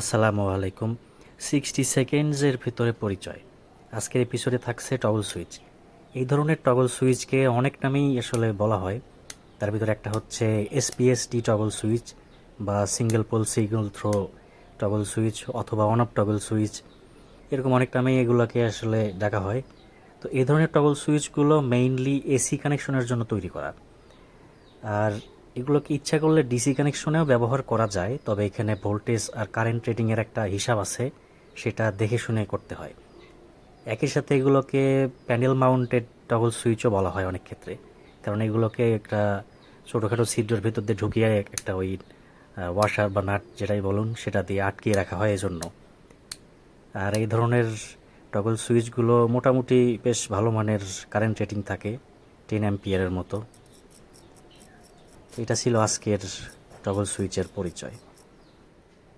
আসসালামু আলাইকুম। সিক্সটি সেকেন্ডসের ভিতরে পরিচয়। আজকের এপিসোডে থাকছে টগল সুইচ। এই ধরনের টগল সুইচকে অনেক নামেই আসলে বলা হয়। তার ভিতরে একটা হচ্ছে এসপিএসটি টগল সুইচ বা single pole signal throw toggle switch অথবা অন অফ টগল সুইচ। এরকম অনেক নামেই এগুলোকে আসলে ডাকা হয়। তো এই ধরনের টগল সুইচগুলো মেইনলি এসি কানেকশনের জন্য তৈরি করা। আর এগুলোকে ইচ্ছা করলে ডিসি কানেকশনেও ব্যবহার করা যায়, তবে এখানে ভোল্টেজ আর কারেন্ট রেটিংয়ের একটা হিসাব আছে, সেটা দেখে শুনে করতে হয়। একই সাথে এগুলোকে প্যানেল মাউন্টেড টগল সুইচও বলা হয় অনেক ক্ষেত্রে, কারণ এগুলোকে একটা ছোটোখাটো ছিদ্রের ভিতর দিয়ে ঢুকিয়ে একটা ওই ওয়াশার বা নাট যেটাই বলুন, সেটা দিয়ে আটকিয়ে রাখা হয় এজন্য। আর এই ধরনের টগল সুইচগুলো মোটামুটি বেশ ভালো মানের কারেন্ট রেটিং থাকে, টেন অ্যাম্পিয়ারের মতো। এটা ছিল আজকের টগল সুইচের পরিচয়।